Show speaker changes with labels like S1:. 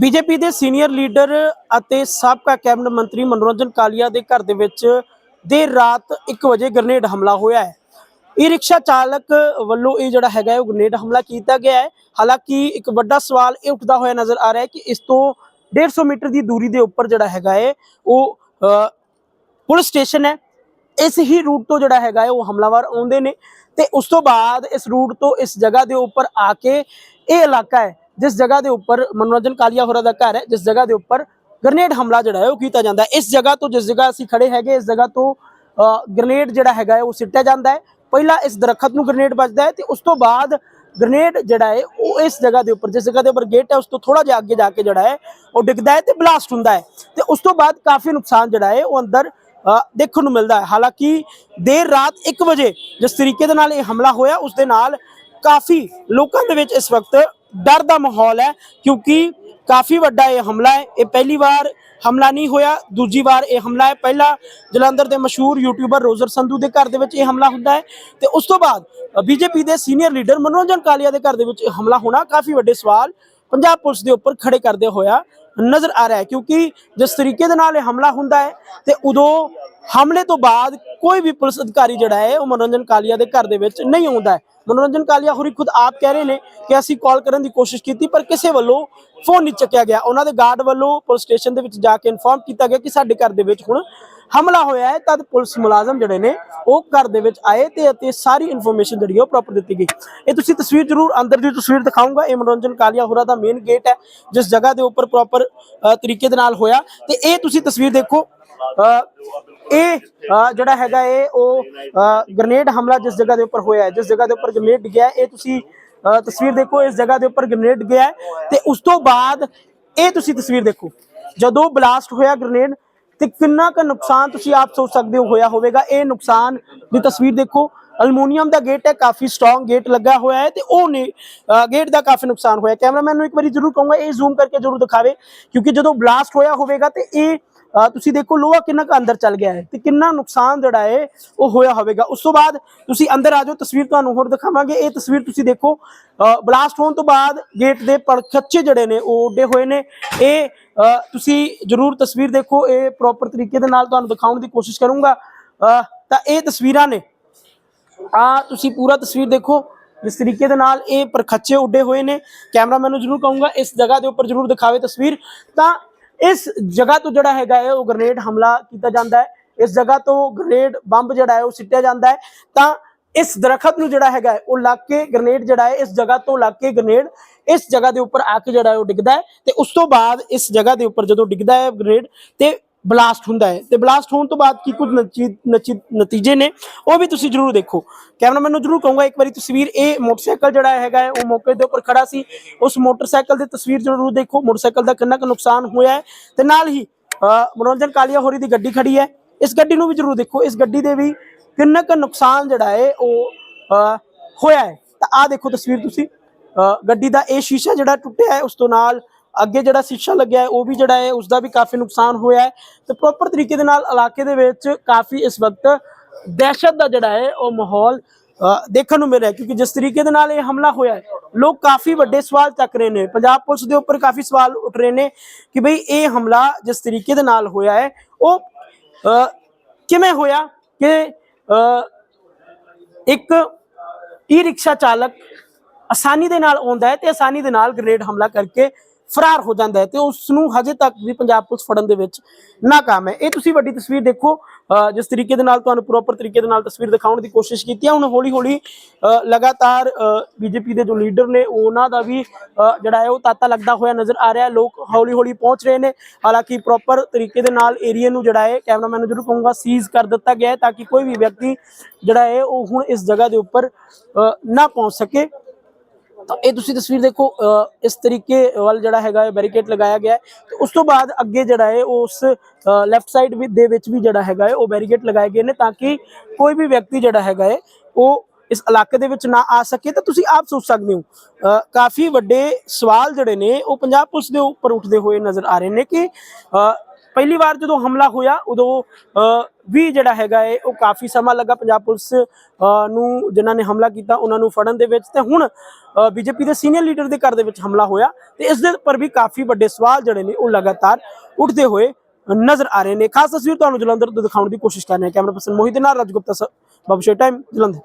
S1: BJP ਦੇ senior leader ਅਤੇ ਸਾਬਕਾ ਕੈਬਨਿਟ ਮੰਤਰੀ ਮਨੋਰੰਜਨ ਕਾਲੀਆ ਦੇ ਘਰ ਦੇ ਵਿੱਚ ਦੇਰ ਰਾਤ 1 ਵਜੇ ਗ੍ਰਨੇਡ ਹਮਲਾ ਹੋਇਆ ਹੈ। ਇਹ ਰਿਕਸ਼ਾ ਚਾਲਕ ਵੱਲੋਂ ਇਹ ਜਿਹੜਾ ਹੈਗਾ ਉਹ ਗ੍ਰਨੇਡ ਹਮਲਾ ਕੀਤਾ ਗਿਆ ਹੈ। ਹਾਲਾਂਕਿ ਇੱਕ ਵੱਡਾ ਸਵਾਲ ਇਹ ਉੱਠਦਾ ਹੋਇਆ ਨਜ਼ਰ ਆ ਰਿਹਾ ਹੈ ਕਿ ਇਸ ਤੋਂ 150 ਮੀਟਰ ਦੀ ਦੂਰੀ ਦੇ ਉੱਪਰ ਜਿਹੜਾ ਹੈਗਾ ਹੈ, ਉਹ ਪੁਲਿਸ ਸਟੇਸ਼ਨ ਹੈ। ਇਸ ਹੀ ਰੂਟ ਤੋਂ ਜਿਹੜਾ ਹੈਗਾ ਹੈ, ਉਹ ਹਮਲਾਵਰ ਆਉਂਦੇ ਨੇ ਤੇ ਉਸ ਤੋਂ ਬਾਅਦ ਇਸ ਰੂਟ ਤੋਂ ਇਸ ਜਗ੍ਹਾ ਦੇ ਉੱਪਰ ਆ ਕੇ ਇਹ ਇਲਾਕਾ ਹੈ ਜਿਸ ਜਗ੍ਹਾ ਦੇ ਉੱਪਰ ਮਨੋਰੰਜਨ ਕਾਲੀਆ ਹੋਰਾਂ ਦਾ ਘਰ ਹੈ, ਜਿਸ ਜਗ੍ਹਾ ਦੇ ਉੱਪਰ ਗ੍ਰਨੇਡ ਹਮਲਾ ਜਿਹੜਾ ਹੈ ਉਹ ਕੀਤਾ ਜਾਂਦਾ ਹੈ। ਇਸ ਜਗ੍ਹਾ ਤੋਂ ਜਿਸ ਜਗ੍ਹਾ ਅਸੀਂ ਖੜੇ ਹੈਗੇ, ਇਸ ਜਗ੍ਹਾ ਤੋਂ ਗ੍ਰਨੇਡ ਜਿਹੜਾ ਹੈਗਾ ਹੈ ਉਹ ਸਿੱਟਿਆ ਜਾਂਦਾ ਹੈ। ਪਹਿਲਾਂ ਇਸ ਦਰਖਤ ਨੂੰ ਗ੍ਰਨੇਡ ਵੱਜਦਾ ਹੈ ਤੇ ਉਸ ਤੋਂ ਬਾਅਦ ਗ੍ਰਨੇਡ ਜਿਹੜਾ ਹੈ ਉਹ ਇਸ ਜਗ੍ਹਾ ਦੇ ਉੱਪਰ, ਜਿਸ ਜਗ੍ਹਾ ਦੇ ਉੱਪਰ ਗੇਟ ਹੈ, ਉਸ ਤੋਂ ਥੋੜਾ ਜਿਹਾ ਅੱਗੇ ਜਾ ਕੇ ਜਿਹੜਾ ਹੈ ਉਹ ਡਿੱਗਦਾ ਹੈ ਤੇ ਬਲਾਸਟ ਹੁੰਦਾ ਹੈ। ਤੇ ਉਸ ਤੋਂ ਬਾਅਦ ਕਾਫੀ ਨੁਕਸਾਨ ਜਿਹੜਾ ਹੈ ਉਹ ਅੰਦਰ ਦੇਖਣ ਨੂੰ ਮਿਲਦਾ ਹੈ। ਹਾਲਾਂਕਿ ਦੇਰ ਰਾਤ 1 ਵਜੇ ਜਿਸ ਤਰੀਕੇ ਦੇ ਨਾਲ ਇਹ ਹਮਲਾ ਹੋਇਆ, ਉਸ ਦੇ ਨਾਲ ਕਾਫੀ ਲੋਕਾਂ ਦੇ ਵਿੱਚ ਇਸ ਵਕਤ ਡਰ ਦਾ ਮਾਹੌਲ ਹੈ, ਕਿਉਂਕਿ ਕਾਫੀ ਵੱਡਾ ਇਹ ਹਮਲਾ ਹੈ। ਇਹ ਪਹਿਲੀ ਵਾਰ ਹਮਲਾ ਨਹੀਂ ਹੋਇਆ, ਦੂਜੀ ਵਾਰ ਇਹ ਹਮਲਾ ਹੈ। ਪਹਿਲਾ ਜਲੰਧਰ ਦੇ ਮਸ਼ਹੂਰ ਯੂਟਿਊਬਰ ਰੋਜ਼ਰ ਸੰਧੂ ਦੇ ਘਰ ਦੇ ਵਿੱਚ ਇਹ ਹਮਲਾ ਹੁੰਦਾ ਹੈ ਤੇ ਉਸ ਤੋਂ ਬਾਅਦ ਬੀਜੇਪੀ ਦੇ ਸੀਨੀਅਰ ਲੀਡਰ ਮਨੋਰੰਜਨ ਕਾਲੀਆ ਦੇ ਘਰ ਦੇ ਵਿੱਚ ਇਹ ਹਮਲਾ ਹੋਣਾ ਕਾਫੀ ਵੱਡੇ ਸਵਾਲ ਪੰਜਾਬ ਪੁਲਿਸ ਦੇ ਉੱਪਰ ਖੜੇ ਕਰਦੇ ਹੋਇਆ ਨਜ਼ਰ ਆ ਰਿਹਾ ਹੈ, ਕਿਉਂਕਿ ਜਿਸ ਤਰੀਕੇ ਦੇ ਨਾਲ ਇਹ ਹਮਲਾ ਹੁੰਦਾ ਹੈ ਤੇ ਉਦੋਂ ਹਮਲੇ ਤੋਂ ਬਾਅਦ ਕੋਈ ਵੀ ਪੁਲਿਸ ਅਧਿਕਾਰੀ ਜਿਹੜਾ ਹੈ, ਉਹ ਮਨੋਰੰਜਨ ਕਾਲੀਆ ਦੇ ਘਰ ਦੇ ਵਿੱਚ ਨਹੀਂ ਆਉਂਦਾ ਹੈ। ਮਨੋਰੰਜਨ ਕਾਲੀਆ ਖੁਦ ਆਪ ਕਹਿ ਰਹੇ ਨੇ ਕਿ ਅਸੀਂ ਕਾਲ ਕਰਨ ਦੀ ਕੋਸ਼ਿਸ਼ ਕੀਤੀ, ਪਰ ਕਿਸੇ ਵੱਲੋਂ ਫੋਨ ਨਹੀਂ ਚੱਕਿਆ ਗਿਆ। ਉਹਨਾਂ ਦੇ ਗਾਰਡ ਵੱਲੋਂ ਪੁਲਿਸ ਸਟੇਸ਼ਨ ਦੇ ਵਿੱਚ ਜਾ ਕੇ ਇਨਫਾਰਮ ਕੀਤਾ ਗਿਆ ਕਿ ਸਾਡੇ ਘਰ ਦੇ ਵਿੱਚ ਹੁਣ ਹਮਲਾ ਹੋਇਆ ਹੈ। ਤਦ ਪੁਲਿਸ ਮੁਲਾਜ਼ਮ ਜਿਹੜੇ ਨੇ, ਉਹ ਘਰ ਦੇ ਵਿੱਚ ਆਏ ਤੇ ਅਤੇ ਸਾਰੀ ਇਨਫੋਰਮੇਸ਼ਨ ਜਿਹੜੀ ਹੈ ਉਹ ਪ੍ਰੋਪਰ ਦਿੱਤੀ ਗਈ। ਇਹ ਤੁਸੀਂ ਤਸਵੀਰ ਜ਼ਰੂਰ ਅੰਦਰ ਦੀ ਤਸਵੀਰ ਦਿਖਾਉਂਗਾ ਇਹ ਮਨੋਰੰਜਨ ਕਾਲੀਆ ਹੋਰਾ ਦਾ ਮੇਨ ਗੇਟ ਹੈ, ਜਿਸ ਜਗ੍ਹਾ ਦੇ ਉੱਪਰ ਪ੍ਰੋਪਰ ਤਰੀਕੇ ਦੇ ਨਾਲ ਹੋਇਆ। ਤੇ ਇਹ ਤੁਸੀਂ ਤਸਵੀਰ ਦੇਖੋ ਇਹ ਜਿਹੜਾ ਹੈਗਾ ਇਹ ਉਹ ਗ੍ਰਨੇਡ ਹਮਲਾ ਜਿਸ ਜਗ੍ਹਾ ਦੇ ਉੱਪਰ ਹੋਇਆ ਹੈ, ਜਿਸ ਜਗ੍ਹਾ ਦੇ ਉੱਪਰ ਗ੍ਰਨੇਡ ਗਿਆ ਇਹ ਤੁਸੀਂ ਤਸਵੀਰ ਦੇਖੋ, ਇਸ ਜਗ੍ਹਾ ਦੇ ਉੱਪਰ ਗ੍ਰਨੇਡ ਗਿਆ ਹੈ ਤੇ ਉਸ ਤੋਂ ਬਾਅਦ ਇਹ ਤੁਸੀਂ ਤਸਵੀਰ ਦੇਖੋ, ਜਦੋਂ ਬਲਾਸਟ ਹੋਇਆ ਗ੍ਰਨੇਡ ਤੇ ਕਿੰਨਾ ਕੁ ਨੁਕਸਾਨ ਤੁਸੀਂ ਆਪ ਸੋਚ ਸਕਦੇ ਹੋ, ਹੋਇਆ ਹੋਵੇਗਾ, ਇਹ ਨੁਕਸਾਨ ਦੀ ਤਸਵੀਰ ਦੇਖੋ ਅਲਮੋਨੀਅਮ ਦਾ ਗੇਟ ਹੈ, ਕਾਫੀ ਸਟਰੋਂਗ ਗੇਟ ਲੱਗਾ ਹੋਇਆ ਹੈ ਤੇ ਉਹ ਨੇ ਗੇਟ ਦਾ ਕਾਫੀ ਨੁਕਸਾਨ ਹੋਇਆ। ਕੈਮਰਾਮੈਨ ਨੂੰ ਇੱਕ ਵਾਰੀ ਜ਼ਰੂਰ ਕਹੂੰਗਾ, ਇਹ ਜ਼ੂਮ ਕਰਕੇ ਜ਼ਰੂਰ ਦਿਖਾਵੇ, ਕਿਉਂਕਿ ਜਦੋਂ ਬਲਾਸਟ ਹੋਇਆ ਹੋਵੇਗਾ ਤੇ ਇਹ ਤੁਸੀਂ ਦੇਖੋ ਲੋਹਾ ਕਿੰਨਾ ਕੁ ਅੰਦਰ ਚੱਲ ਗਿਆ ਹੈ ਤੇ ਕਿੰਨਾ ਨੁਕਸਾਨ ਜਿਹੜਾ ਹੈ ਉਹ ਹੋਇਆ ਹੋਵੇਗਾ। ਉਸ ਤੋਂ ਬਾਅਦ ਤੁਸੀਂ ਅੰਦਰ ਆ ਜਾਓ, ਤਸਵੀਰ ਤੁਹਾਨੂੰ ਹੋਰ ਦਿਖਾਵਾਂਗੇ। ਇਹ ਤਸਵੀਰ ਤੁਸੀਂ ਦੇਖੋ ਬਲਾਸਟ ਹੋਣ ਤੋਂ ਬਾਅਦ ਗੇਟ ਦੇ ਪਰਖੱਚੇ ਜਿਹੜੇ ਨੇ ਉਹ ਉੱਡੇ ਹੋਏ ਨੇ। ਇਹ ਤੁਸੀਂ ਜਰੂਰ ਤਸਵੀਰ ਦੇਖੋ, ਇਹ ਪ੍ਰੋਪਰ ਤਰੀਕੇ ਦੇ ਨਾਲ ਤੁਹਾਨੂੰ ਦਿਖਾਉਣ ਦੀ ਕੋਸ਼ਿਸ਼ ਕਰੂੰਗਾ। ਤਾਂ ਇਹ ਤਸਵੀਰਾਂ ਨੇ। ਆ ਤੁਸੀਂ ਪੂਰਾ ਤਸਵੀਰ ਦੇਖੋ, ਜਿਸ ਤਰੀਕੇ ਦੇ ਨਾਲ ਇਹ ਪਰਖੱਚੇ ਉੱਡੇ ਹੋਏ ਨੇ। ਕੈਮਰਾਮੈਨ ਨੂੰ ਜਰੂਰ ਕਹੂੰਗਾ, ਇਸ ਜਗ੍ਹਾ ਦੇ ਉੱਪਰ ਜਰੂਰ ਦਿਖਾਵੇ ਤਸਵੀਰ। ਤਾਂ ਇਸ ਜਗ੍ਹਾ ਤੋਂ ਜਿਹੜਾ ਹੈਗਾ ਹੈ, ਉਹ ਗ੍ਰਨੇਡ ਹਮਲਾ ਕੀਤਾ ਜਾਂਦਾ ਹੈ। ਇਸ ਜਗ੍ਹਾ ਤੋਂ ਗ੍ਰਨੇਡ ਬੰਬ ਜਿਹੜਾ ਹੈ, ਉਹ ਸਿੱਟਿਆ ਜਾਂਦਾ ਹੈ। ਤਾਂ ਇਸ ਦਰਖਤ ਨੂੰ ਜਿਹੜਾ ਹੈਗਾ ਉਹ ਲੱਗ ਕੇ ਗ੍ਰਨੇਡ ਜਿਹੜਾ ਹੈ, ਇਸ ਜਗ੍ਹਾ ਤੋਂ ਲੱਗ ਕੇ ਗ੍ਰਨੇਡ ਇਸ ਜਗ੍ਹਾ ਦੇ ਉੱਪਰ ਆ ਕੇ ਜਿਹੜਾ ਹੈ, ਉਹ ਡਿੱਗਦਾ ਹੈ। ਤੇ ਉਸ ਤੋਂ ਬਾਅਦ ਇਸ ਜਗ੍ਹਾ ਦੇ ਉੱਪਰ ਜਦੋਂ ਡਿੱਗਦਾ ਹੈ ਗ੍ਰਨੇਡ ਤੇ ਬਲਾਸਟ ਹੁੰਦਾ ਹੈ। ਤੇ ਬਲਾਸਟ ਹੋਣ ਤੋਂ ਬਾਅਦ ਕੀ ਕੁਝ ਨਤੀ- ਨਤੀ- ਨਤੀਜੇ ਨੇ, ਉਹ ਵੀ ਤੁਸੀਂ ਜਰੂਰ ਦੇਖੋ। ਕੈਮਰਾਮੈਨ ਨੂੰ ਜਰੂਰ ਕਹੂੰਗਾ, ਇੱਕ ਵਾਰੀ ਤਸਵੀਰ, ਇਹ ਮੋਟਰਸਾਈਕਲ ਜਿਹੜਾ ਹੈਗਾ ਹੈ, ਉਹ ਮੌਕੇ ਦੇ ਉੱਪਰ ਖੜਾ ਸੀ। ਉਸ ਮੋਟਰਸਾਈਕਲ ਦੀ ਤਸਵੀਰ ਜਰੂਰ ਦੇਖੋ। ਮੋਟਰਸਾਈਕਲ ਦਾ ਕਿੰਨਾ ਕੁ ਨੁਕਸਾਨ ਹੋਇਆ ਹੈ। ਤੇ ਨਾਲ ਹੀ ਮਨੋਰੰਜਨ ਕਾਲੀਆ ਹੋਰੀ ਦੀ ਗੱਡੀ ਖੜੀ ਹੈ। ਇਸ ਗੱਡੀ ਨੂੰ ਵੀ ਜਰੂਰ ਦੇਖੋ। ਇਸ ਗੱਡੀ ਦੇ ਵੀ ਕਿੰਨਾ ਕੁ ਨੁਕਸਾਨ ਜਿਹੜਾ ਹੈ, ਉਹ ਹੋਇਆ ਹੈ। ਤਾਂ ਆਹ ਦੇਖੋ ਤਸਵੀਰ ਤੁਸੀਂ। ਗੱਡੀ ਦਾ ਇਹ ਸ਼ੀਸ਼ਾ ਜਿਹੜਾ ਟੁੱਟਿਆ ਹੈ, ਉਸ ਤੋਂ ਨਾਲ ਅੱਗੇ ਜਿਹੜਾ ਸ਼ੀਸ਼ਾ ਲੱਗਿਆ ਹੈ, ਉਹ ਵੀ ਜਿਹੜਾ ਹੈ ਉਸ ਦਾ ਵੀ ਕਾਫੀ ਨੁਕਸਾਨ ਹੋਇਆ ਹੈ। ਤੇ ਪ੍ਰੋਪਰ ਤਰੀਕੇ ਦੇ ਨਾਲ ਇਲਾਕੇ ਦੇ ਵਿੱਚ ਕਾਫੀ ਇਸ ਵਕਤ ਦਹਿਸ਼ਤ ਦਾ ਜਿਹੜਾ ਹੈ, ਉਹ ਮਾਹੌਲ ਦੇਖਣ ਨੂੰ ਮਿਲ ਰਿਹਾ ਕਿਉਂਕਿ ਜਿਸ ਤਰੀਕੇ ਦੇ ਨਾਲ ਇਹ ਹਮਲਾ ਹੋਇਆ ਹੈ, ਲੋਕ ਕਾਫੀ ਵੱਡੇ ਸਵਾਲ ਚੱਕ ਰਹੇ ਨੇ। ਪੰਜਾਬ ਪੁਲਿਸ ਦੇ ਉੱਪਰ ਕਾਫੀ ਸਵਾਲ ਉੱਠ ਰਹੇ ਨੇ ਕਿ ਭਈ ਇਹ ਹਮਲਾ ਜਿਸ ਤਰੀਕੇ ਦੇ ਨਾਲ ਹੋਇਆ ਹੈ, ਉਹ ਕਿਵੇਂ ਹੋਇਆ ਕਿ ਇੱਕ ਈ ਰਿਕਸ਼ਾ ਚਾਲਕ ਆਸਾਨੀ ਦੇ ਨਾਲ ਆਉਂਦਾ ਹੈ ਤੇ ਆਸਾਨੀ ਦੇ ਨਾਲ ਗ੍ਰੇਡ ਹਮਲਾ ਕਰਕੇ ਫਰਾਰ ਹੋ ਜਾਂਦਾ ਹੈ ਤੇ ਉਸ ਨੂੰ ਹਜੇ ਤੱਕ ਵੀ ਪੰਜਾਬ ਪੁਲਿਸ ਫੜਨ ਦੇ ਵਿੱਚ ਨਾਕਾਮ ਹੈ। ਇਹ ਤੁਸੀਂ ਵੱਡੀ ਤਸਵੀਰ ਦੇਖੋ। ਜਿਸ ਤਰੀਕੇ ਦੇ ਨਾਲ ਤੁਹਾਨੂੰ ਪ੍ਰੋਪਰ ਤਰੀਕੇ ਦੇ ਨਾਲ ਤਸਵੀਰ ਦਿਖਾਉਣ ਦੀ ਕੋਸ਼ਿਸ਼ ਕੀਤੀ ਹੈ। ਹੁਣ ਹੌਲੀ ਹੌਲੀ ਅ, ਲਗਾਤਾਰ ਬੀਜੇਪੀ ਦੇ ਜੋ ਲੀਡਰ ਨੇ ਉਹਨਾਂ ਦਾ ਵੀ ਜਿਹੜਾ ਹੈ ਉਹ ਤਾਤਾ ਲੱਗਦਾ ਹੋਇਆ ਨਜ਼ਰ ਆ ਰਿਹਾ ਲੋਕ ਹੌਲੀ ਹੌਲੀ ਪਹੁੰਚ ਰਹੇ ਨੇ। ਹਾਲਾਂਕਿ ਪ੍ਰੋਪਰ ਤਰੀਕੇ ਦੇ ਨਾਲ ਏਰੀਆ ਨੂੰ ਜਿਹੜਾ ਹੈ ਕੈਮਰਾਮੈਨ ਨੂੰ ਜ਼ਰੂਰ ਕਹੂੰਗਾ ਸੀਜ਼ ਕਰ ਦਿੱਤਾ ਗਿਆ ਹੈ ਤਾਂ ਕਿ ਕੋਈ ਵੀ ਵਿਅਕਤੀ ਜਿਹੜਾ ਹੈ ਉਹ ਹੁਣ ਇਸ ਜਗ੍ਹਾ ਦੇ ਉੱਪਰ ਨਾ ਪਹੁੰਚ ਸਕੇ। ਤਾਂ ਇਹ ਤੁਸੀਂ ਤਸਵੀਰ ਦੇਖੋ ਇਸ ਤਰੀਕੇ ਵੱਲ ਜਿਹੜਾ ਹੈਗਾ ਹੈ ਬੈਰੀਕੇਡ ਲਗਾਇਆ ਗਿਆ ਹੈ। ਤੇ ਉਸ ਤੋਂ ਬਾਅਦ ਅੱਗੇ ਜਿਹੜਾ ਹੈ ਉਹ ਉਸ ਲੈਫਟ ਸਾਈਡ ਵੀ ਦੇ ਵਿੱਚ ਵੀ ਜਿਹੜਾ ਹੈਗਾ ਹੈ ਉਹ ਬੈਰੀਕੇਡ ਲਗਾਏ ਗਏ ਨੇ ਤਾਂ ਕਿ ਕੋਈ ਵੀ ਵਿਅਕਤੀ ਜਿਹੜਾ ਹੈਗਾ ਹੈ ਉਹ ਇਸ ਇਲਾਕੇ ਦੇ ਵਿੱਚ ਨਾ ਆ ਸਕੇ। ਤਾਂ ਤੁਸੀਂ ਆਪ ਸੋਚ ਸਕਦੇ ਹੋ ਕਾਫੀ ਵੱਡੇ ਸਵਾਲ ਜਿਹੜੇ ਨੇ ਉਹ ਪੰਜਾਬ ਪੁਲਿਸ ਦੇ ਉੱਪਰ ਉੱਠਦੇ ਹੋਏ ਨਜ਼ਰ ਆ ਰਹੇ ਨੇ ਕਿ ਪਹਿਲੀ ਵਾਰ ਜਦੋਂ ਹਮਲਾ ਹੋਇਆ, ਉਦੋਂ ਵੀ ਜਿਹੜਾ ਹੈਗਾ ਏ, ਉਹ ਕਾਫੀ ਸਮਾਂ ਲੱਗਾ ਪੰਜਾਬ ਪੁਲਿਸ ਨੂੰ, ਜਿਨ੍ਹਾਂ ਨੇ ਹਮਲਾ ਕੀਤਾ, ਉਹਨਾਂ ਨੂੰ ਫੜਨ ਦੇ ਵਿੱਚ। ਤੇ ਹੁਣ ਬੀਜੇਪੀ ਦੇ ਸੀਨੀਅਰ ਲੀਡਰ ਦੇ ਘਰ ਦੇ ਵਿੱਚ ਹਮਲਾ ਹੋਇਆ ਤੇ ਇਸ ਦੇ ਉੱਪਰ ਵੀ ਕਾਫੀ ਵੱਡੇ ਸਵਾਲ ਜਿਹੜੇ ਨੇ, ਉਹ ਲਗਾਤਾਰ ਉੱਠਦੇ ਹੋਏ ਨਜ਼ਰ ਆ ਰਹੇ ਨੇ। ਖਾਸ ਤਸਵੀਰ ਤੁਹਾਨੂੰ ਜਲੰਧਰ ਤੋਂ ਦਿਖਾਉਣ ਦੀ ਕੋਸ਼ਿਸ਼ ਕਰ ਰਹੇ ਹਾਂ। ਕੈਮਰਾ ਪਰਸਨ ਮੋਹਿਤ ਨਾਲ ਰਾਜਗੁਪਤਾ ਬਾਬੂ ਸ਼ੇ ਟਾਈਮ ਜਲੰਧਰ।